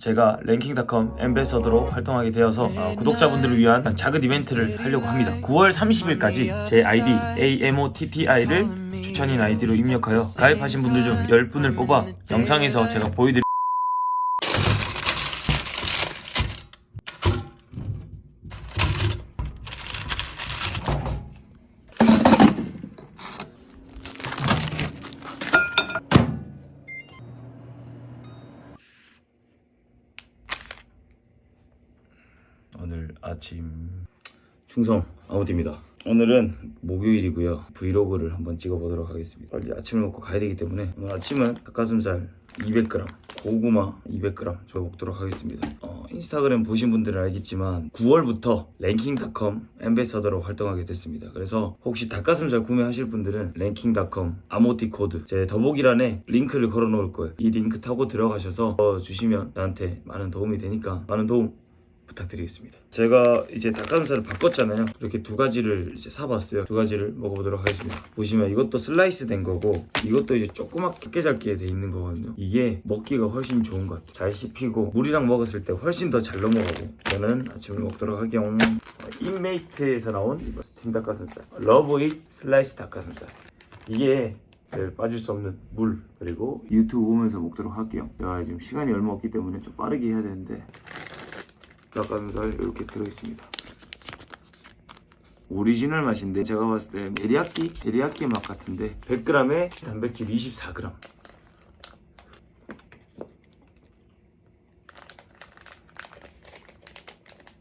제가 랭킹닷컴 엠베서더로 활동하게 되어서 어, 구독자분들을 위한 작은 이벤트를 하려고 합니다. 9월 30일까지 제 아이디 AMOTTI를 추천인 아이디로 입력하여 가입하신 분들 중 10분을 뽑아 영상에서 제가 보여드릴 오늘 아침 충성 아웃입니다. 오늘은 목요일이고요. 브이로그를 한번 찍어보도록 하겠습니다. 빨리 아침을 먹고 가야 되기 때문에 오늘 아침은 닭가슴살 200g, 고구마 200g 저 먹도록 하겠습니다. 어, 인스타그램 보신 분들은 알겠지만 9월부터 랭킹닷컴 엠베서더로 활동하게 됐습니다. 그래서 혹시 닭가슴살 구매하실 분들은 랭킹닷컴 아모티 코드 제 더보기란에 링크를 걸어 놓을 거예요. 이 링크 타고 들어가셔서 어, 주시면 나한테 많은 도움이 되니까 많은 도움 부탁드리겠습니다. 제가 이제 닭가슴살을 바꿨잖아요. 이렇게 두 가지를 이제 사봤어요. 두 가지를 먹어보도록 하겠습니다. 보시면 이것도 슬라이스 된 거고 이것도 이제 조그맣게 작게 돼 있는 거거든요. 이게 먹기가 훨씬 좋은 것 같아요. 잘 씹히고 물이랑 먹었을 때 훨씬 더 잘 넘어가고 저는 아침을 먹도록 하경 인메이트에서 나온 스팀 닭가슴살 러브잇 슬라이스 닭가슴살 이게 네, 빠질 수 없는 물 그리고 유튜브 보면서 먹도록 할게요. 제가 지금 시간이 얼마 없기 때문에 좀 빠르게 해야 되는데 닭가슴살 이렇게 들어있습니다. 오리지널 맛인데 제가 봤을 때 데리야끼? 데리야끼 맛 같은데 100g에 단백질 24g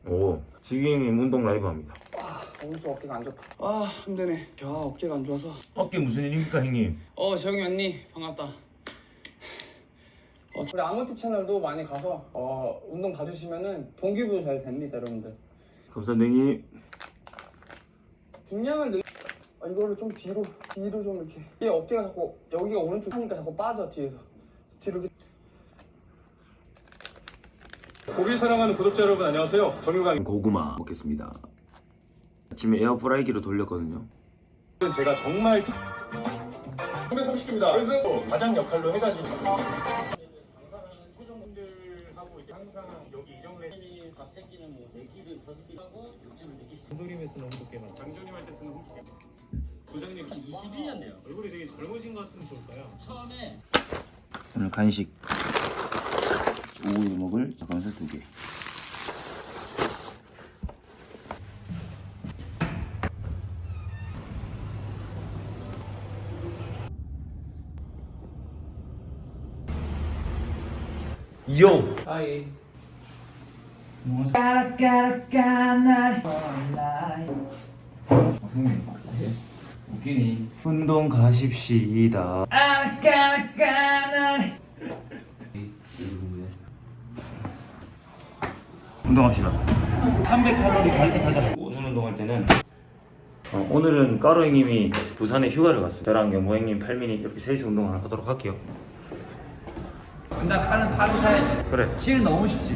오 지금 운동 라이브 합니다 오른쪽 어깨가 안 좋다. 아, 안 되네. 야, 어깨가 안 좋아서. 어깨 무슨 일입니까 형님? 어, 재영이 언니, 반갑다. 어, 우리 아모티 채널도 많이 가서 어, 운동 봐주시면은 동기부여 잘 됩니다, 여러분들. 감사합니다 중량을 늘... 아, 이거를 좀 뒤로, 뒤로 좀 이렇게. 이 어깨가 자꾸 여기가 오른쪽 하니까 자꾸 빠져 뒤에서. 뒤로 이렇게. 고기를 사랑하는 구독자 여러분 안녕하세요. 정유강 고구마 먹겠습니다 아침에 에어프라이기로 돌렸거든요 제가 정말 330입니다. 그래서 가장 역할로 해가지고 항상 여기 이정래 밥 생기는 뭐 내기를 다섯 개 하고 요즘은 내기 장조림에서는 홍두깨만 장조림 할 때 쓰는 홍두깨 부장님 21년 돼요. 얼굴이 되게 젊으신 것 같으면 좋을까요? 처음에 오늘 간식 오후에 먹을 닭가슴살 두개 요! 하이. 선생님 웃기니? 운동 가십시다. 운동합시다. 300칼로리 가이드 타자. 오전 운동할 때는 어, 오늘은 까로 형님이 부산에 휴가를 갔어요. 저랑 경모 형님 팔민이 이렇게 셋이서 운동을 하도록 할게요. 나 칼은 타야 그래. 실은 너무 쉽지.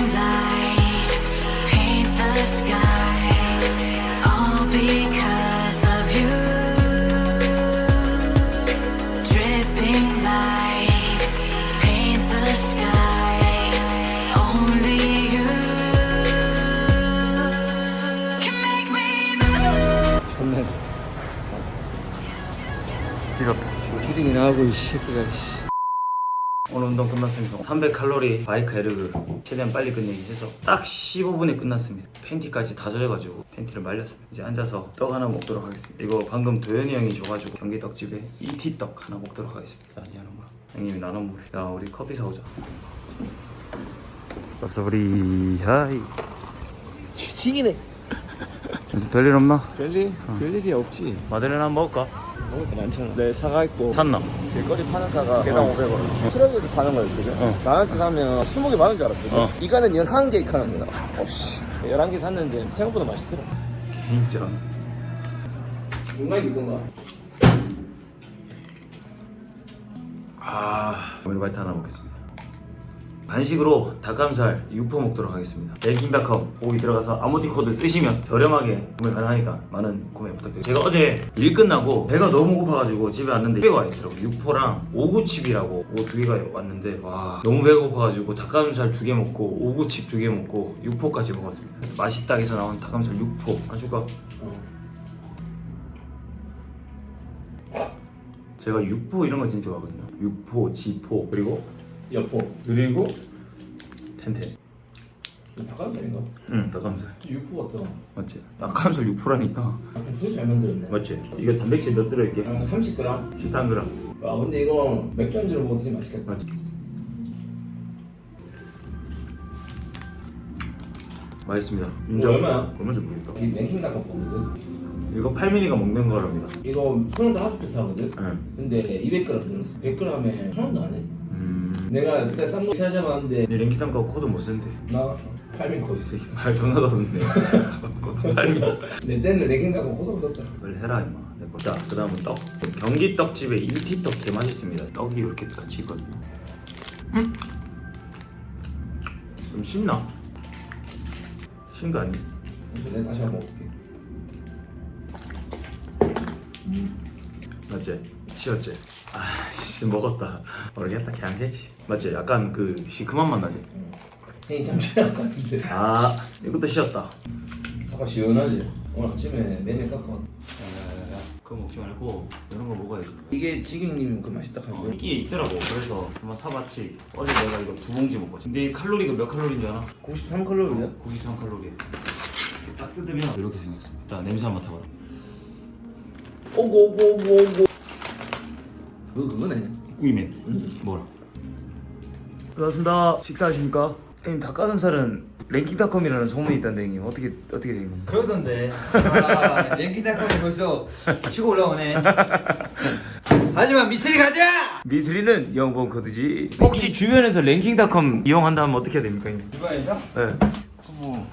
Move. 주둥이나 하고 이 새끼가 씨. 오늘 운동 끝났습니다 300칼로리 바이크 에르그 최대한 빨리 끝내기 해서 딱 15분에 끝났습니다. 팬티까지 다 젖어가지고 팬티를 말렸습니다. 이제 앉아서 떡 하나 먹도록 하겠습니다. 이거 방금 도현이 형이 줘가지고 경기 떡집에 이티 떡 하나 먹도록 하겠습니다. 아니 하는 거야 형님이 나눠 먹으래. 야 우리 커피 사오자. 밥사브리 하이. 지치기네. 별일 없나? 별일 별일이 없지. 마들렌 한번 먹을까? 거 많잖아. 내 사과 있고 샀나? 길거리 파는 사과 개당 500원. 트럭에서 파는 거였거든. 어. 나한테 사면 20개 많은 줄 알았거든. 어. 이거는 11개 하는 거야. 어씨. 11개 샀는데 생각보다 맛있더라. 진짜 정말 이건가? 아 오늘 바이트 하나 먹겠습니다 간식으로 닭가슴살 육포 먹도록 하겠습니다. 랭킹닷컴 거기 들어가서 아모티 코드 쓰시면 저렴하게 구매 가능하니까 많은 구매 부탁드립니다. 제가 어제 일 끝나고 배가 너무 고파가지고 집에 왔는데 배가 와 있더라고요 육포랑 오구칩이라고 그거 두 개가 왔는데 와 너무 배가 고파가지고 닭가슴살 두 개 먹고 오구칩 두 개 먹고 육포까지 먹었습니다. 맛있다에서 나온 닭가슴살 육포. 아주가. 제가 육포 이런 거 진짜 좋아하거든요. 육포, 지포 그리고 여포. 그리고 텐텐 닭가슴살인가? 응 닭가슴살 육포 같다. 맞지? 닭가슴살 6%라니까 되게 잘 만들었네. 맞지? 이거 단백질 몇 들어있게? 한 30g? 13g 아 근데 이거 맥주 안주로 먹어도 되게 맛있겠다. 맞지? 맛있습니다 이거 얼마야? 얼마인지 모르겠다 이 랭킹 닭가 거거든. 이거 8미니가 먹는 거랍니다 이거 25개 사거든? 응. 근데 200g 들었어. 100g에 1,000원도 안 해. 음... 내가 그때 싼거 찾아봤는데 내 랭키당 거 코드 못 쓴대 나 8민 코드. 말 존나 더듬네 빨리 내 때는 랭킹 닭가 코드 얻었다. 빨리 해라 임마 내거 자, 그 다음은 떡 경기 떡집에 일티 떡 개 맛있습니다 떡이 이렇게 같이 있거든요 음? 좀 씹나? 신거 아니? 내가 다시 한번 먹을게. 맞지? 쉬었지? 아, 씨 먹었다. 모르겠다. 그냥 되지. 맞지? 약간 그 시큼한 맛 나지? 형이 참 취한 것 같은데. 아, 이것도 쉬었다. 사과 시원하지? 오늘 아침에 메뉴 깎아. 그거 먹지 말고 이런 거 먹어야 돼. 이게 지경님 그 맛있다 어, 하고. 이게 있더라고. 그래서 한번 사봤지. 어제 내가 이거 두 봉지 먹었지. 근데 이 칼로리가 몇 칼로리인 줄 알아? 93칼로리야? 93 칼로리. 딱 뜯으면 이렇게 생겼습니다. 자, 냄새 한번 맡아봐라. 오고 오고 오고 오고. 그거 그거네. 꾸이면 뭐라? 반갑습니다. 식사하십니까? 형님 닭가슴살은 랭킹닷컴이라는 소문이 있던데 형님 어떻게 어떻게 된 겁니까? 그러던데. 아, 랭키닷컴이 벌써 치고 올라오네. 하지만 미트리 가자! 미트리는 영번 코드지. 혹시 주변에서 랭킹닷컴 이용한다면 어떻게 해야 됩니까 형님? 주변에서? 네. 뭐,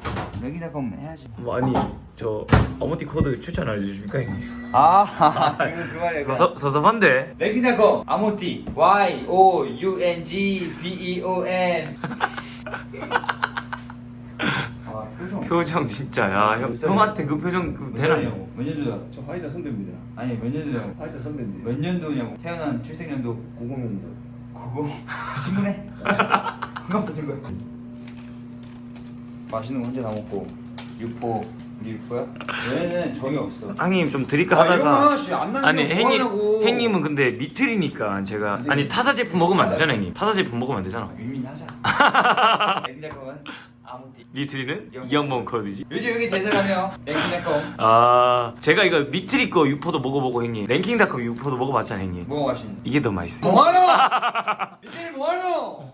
랭키닷컴 해야지. 뭐 아니 저 어머티 코드 추천 알려주십니까 형님? 아, 그, 그 말이야. 서서 섭섭한데. 랭키닷컴, 아모티. Y, O, U, N, G, B, E, O, N. 아, 표정. 표정 진짜 야 형, 형한테 그 표정 그 되나? 되나요? 몇 년도야? 저 화이자 선배입니다. 아니, 몇 년도냐고. 화이자 선배인데. 몇 년도냐고. 태어난 출생년도 90년도. 그거 신문해? 반갑다 친구야 맛있는 거 혼자 다 먹고. 육포 이게 육포야? 얘는 정이 없어. 형님 좀 드릴까 아, 하다가. 하나씩 안 남겨. 아니 행님 뭐하냐고. 행님은 근데 미틀이니까 제가. 이제- 아니 타사 제품 먹으면 안 되잖아 형님. 타사 제품 먹으면 안 되잖아. 윈윈하자. 랭키닷컴은 아무띠 미트리는 이영범 코드지. 요즘 여기 대세라며. 랭키닷컴 아 제가 이거 미트리 거 육포도 먹어보고 형님. 랭킹닷컴 육포도 먹어봤잖아 형님. 뭐가 맛있는 이게 더 맛있어 뭐하노? 미트리 뭐하노?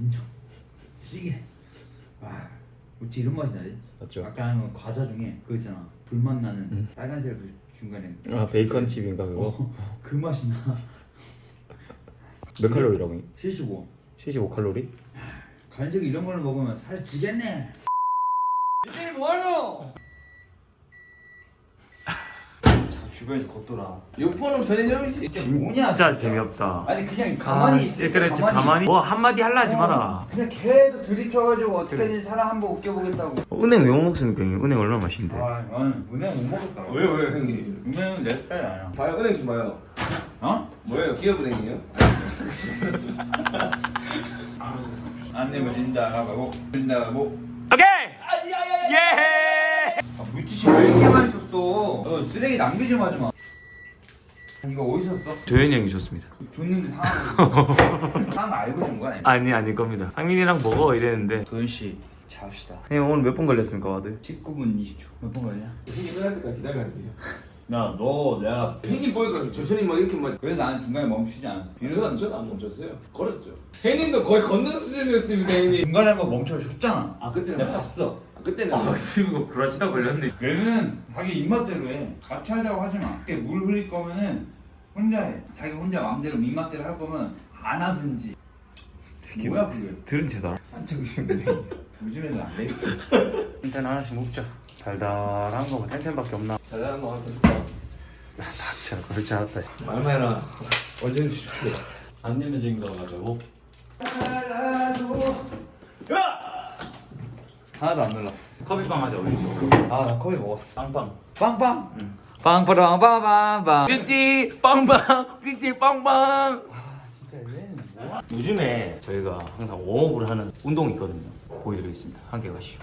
인정 시계 와 어찌 이런 맛이 나지? 맞죠? 약간 과자 중에 그거 있잖아 불맛 나는 빨간색 그 중간에 아 베이컨 칩인가 어, 그 맛이 나 몇 칼로리라고 형님? 75 75 칼로리? 간식 이런 거를 먹으면 살 찌겠네 이들이 뭐하노? 자 주변에서 걷더라 육포는 편의점이지. 뭐냐, 진짜 진짜. 재미없다 아니 그냥 가만히 아, 있을 그래 지금 가만히 뭐 한마디 할라 하지 마라 그냥 계속 들이쳐가지고 어떻게든 사람 한 번 웃겨보겠다고 은행 왜 못 먹습니까 형님? 은행 얼마나 맛있는데 아 은행 못 먹었다 왜요 왜요 형님? 은행은 내 스타일 아니야 봐요 은행 좀 봐요. 어? 뭐예요 기업은행이에요? 안 내면 진다 하고 진다 하고 오케이 예 아, 물티슈 왜 이렇게만 있었어 너 쓰레기 낭비 좀 하지 마 이거 어디서 썼어? 도현이 형이 좋습니다 줬는데 상황 상황 알고 준 거야? 아니 아닐 겁니다 상민이랑 먹어 이랬는데 도현 씨 잡시다 형님 오늘 몇분 걸렸습니까 와드? 19분 20초 몇 번 걸리냐? 형님 끝날 때까지 기다려야 돼요. 야 너 내가 형님 보니까 천천히 막 이렇게 막 그래서 나는 중간에 멈추지 않았어 저는 저는 안 멈췄어요. 걸었죠. 형님도 거의 걷는 수준이었습니다, 형님. 중간에 한번 멈춰 줬잖아 아 그때는 내가 봤어 아, 그때는 지금 그러시다 걸렸네. 얘는 자기 입맛대로 해. 같이 하자고 하지 마. 이렇게 물 흐릴 거면은 혼자 해. 자기 혼자 마음대로 입맛대로 할 거면 안 하든지. 뭐야 그게? 들은 안 한참 요즘에는 안 되겠다 텐텐 하나씩 먹자. 달달한 거뭐 텐텐밖에 없나? 잘하는 거 하나 더 줄까? 닥쳐. 그렇지 않았다. 말만 해라. 언제든지 줄게. 안 내면 적인 거 가지고 하나도 안 눌렀어. 커피빵 하자 우리 쪽 아 나 커피 먹었어. 빵빵. 빵빵? 빵빵빵빵빵. 띠띠 빵빵. 띠띠 빵빵. 진짜 얘는 요즘에 저희가 항상 웜업을 하는 운동이 있거든요. 보여드리겠습니다. 함께 가시죠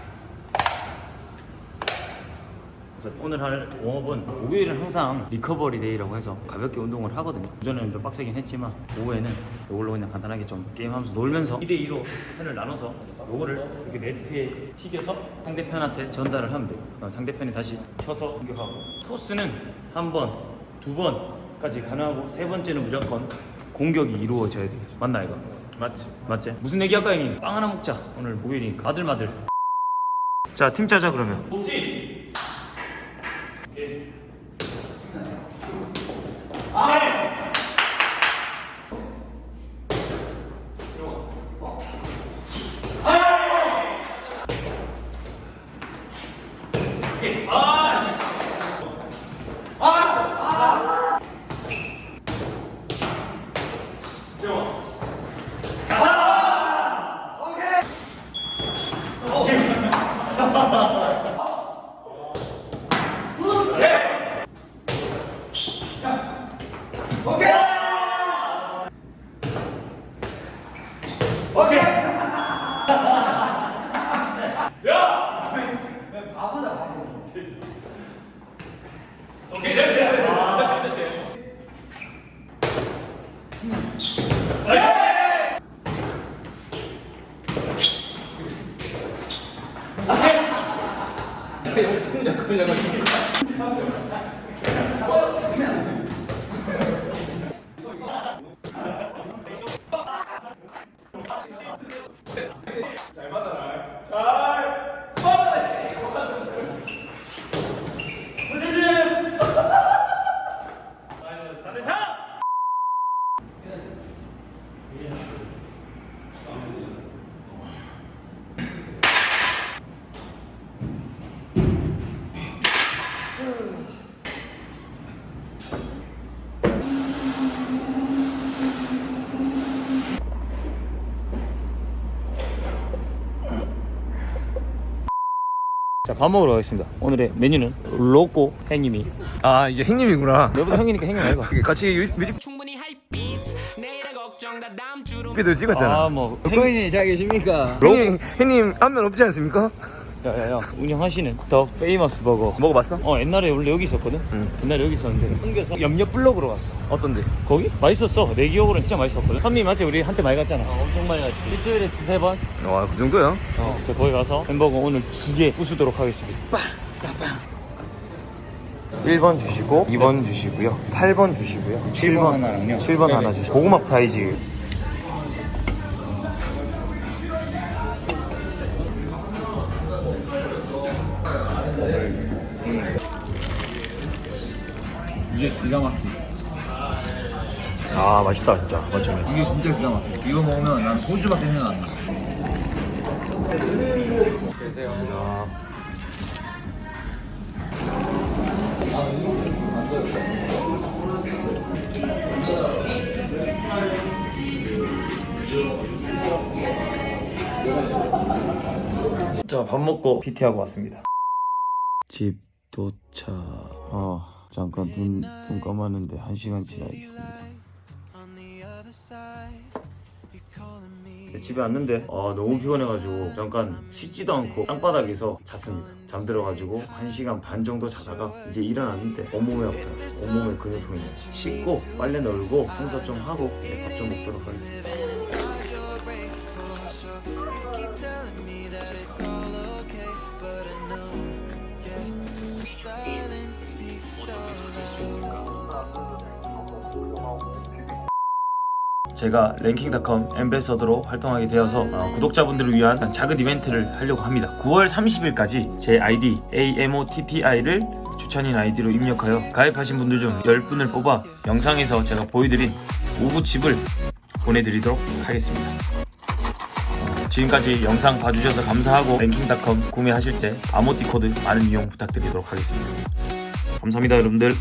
그래서 오늘 할 웜업은 목요일은 항상 리커버리 데이라고 해서 가볍게 운동을 하거든요 그전에는 좀 빡세긴 했지만 오후에는 이걸로 그냥 간단하게 좀 게임하면서 놀면서 2대2로 펜을 나눠서 요거를 이렇게 네트에 튀겨서 상대편한테 전달을 하면 돼요 그럼 상대편이 다시 켜서 공격하고 토스는 한 번, 두 번까지 가능하고 세 번째는 무조건 공격이 이루어져야 돼요 맞나 이거? 맞지. 맞지? 무슨 얘기 할까 형님? 빵 하나 먹자 오늘 목요일이니까 아들마들 자 팀 짜자 그러면 자 밥 먹으러 가겠습니다 오늘의 메뉴는 로꼬 형님이 아 이제 형님이구나. 내보다 형이니까 형님 알고 같이 뮤- 뮤직 충분히 할빛 내일의 걱정 다 다음 주로 비디오 찍었잖아. 아뭐 코인이 잘 계십니까? 형님 형님 안면 없지 않습니까? 야야야 운영하시는 더 페이머스 버거 먹어봤어? 어 옛날에 원래 여기 있었거든 응. 옛날에 여기 있었는데 옮겨서 염려 블록으로 갔어 어떤데? 거기? 맛있었어 내 기억으로는 진짜 맛있었거든 선미 맞지? 우리 한테 많이 갔잖아 엄청 많이 갔지 일주일에 두세 번? 와 그 정도야? 어, 저 거기 가서 햄버거 오늘 두 개 부수도록 하겠습니다. 빵 빵빵. 1번 주시고 2번 주시고요. 8번 주시고요. 7번 하나랑요? 7번 하나 주시고 고구마 프라이즈. 맛있다 진짜 맞죠? 이게 진짜 기가 막혀 이거 먹으면 난 소주밖에 생각 안나 자밥 먹고 PT 하고 왔습니다. 집 도착. 어 잠깐 눈, 눈 감았는데 한 시간 지나 있습니다. 집에 왔는데 아, 너무 피곤해가지고 잠깐 씻지도 않고 땅바닥에서 잤습니다. 잠들어가지고 한 시간 반 정도 자다가 이제 일어났는데 온몸이 아파요. 온몸에 근육통이. 씻고 빨래 널고 청소 좀 하고 네, 밥좀 먹도록 하겠습니다. 제가 랭킹닷컴 엠베서더로 활동하게 되어서 어, 구독자분들을 위한 작은 이벤트를 하려고 합니다. 9월 30일까지 제 아이디 AMOTTI를 추천인 아이디로 입력하여 가입하신 분들 중 10분을 뽑아 영상에서 제가 보여드린 오구칩을 보내드리도록 하겠습니다. 어, 지금까지 영상 봐주셔서 감사하고 랭킹닷컴 구매하실 때 아모티 코드 많은 이용 부탁드리도록 하겠습니다. 감사합니다 여러분들.